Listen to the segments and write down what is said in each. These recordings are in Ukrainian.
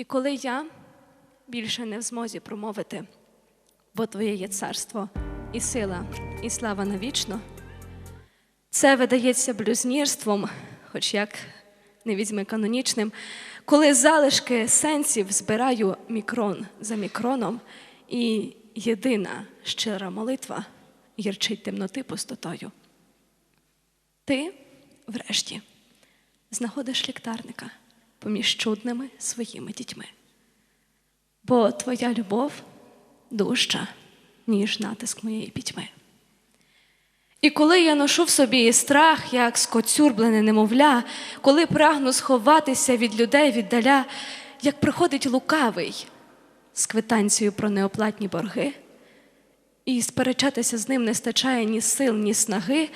І коли я більше не в змозі промовити, бо Твоє є царство і сила, і слава навічно, це видається блюзнірством, хоч як не візьми канонічним, коли залишки сенсів збираю мікрон за мікроном, і єдина щира молитва гірчить темноти пустотою. Ти, врешті, знаходиш ліктарника поміж чудними своїми дітьми. Бо твоя любов дужча, ніж натиск моєї пітьми. І коли я ношу в собі страх, як скоцюрблене немовля, коли прагну сховатися від людей віддаля, як приходить лукавий з квитанцією про неоплатні борги, і сперечатися з ним не стачає ні сил, ні снаги,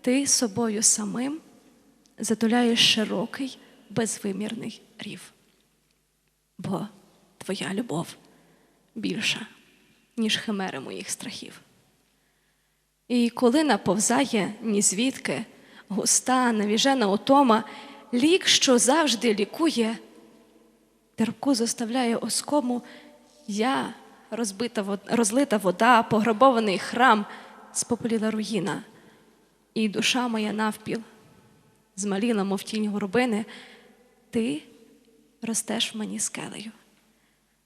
ти собою самим затуляєш широкий, безвимірний рів. Бо твоя любов більша, ніж химери моїх страхів. І коли наповзає ні звідки густа, навіжена утома, лік, що завжди лікує, терпку заставляє оскому, я, розбита, розлита вода, пограбований храм, спопеліла руїна, і душа моя навпіл, змаліла, мов тінь горобини, ти ростеш в мені скелею,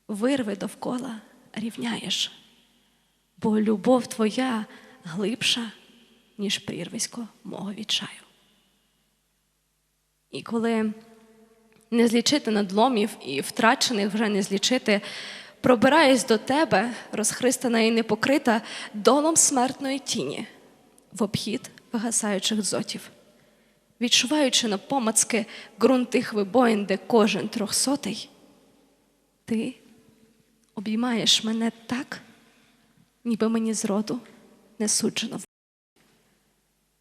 вирви довкола рівняєш, бо любов твоя глибша, ніж прірвисько мого відчаю. І коли не злічити надломів і втрачених вже не злічити, пробираюсь до тебе, розхристана і непокрита долом смертної тіні, в обхід вигасаючих дзотів, відчуваючи на помацки ґрунт тих вибоїн, де кожен трьохсотий, ти обіймаєш мене так, ніби мені зроду не суджено.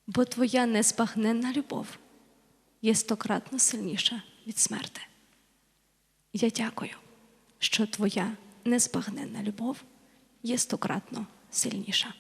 Бо твоя незбагненна любов є стократно сильніша від смерти. Я дякую, що твоя незбагненна любов є стократно сильніша.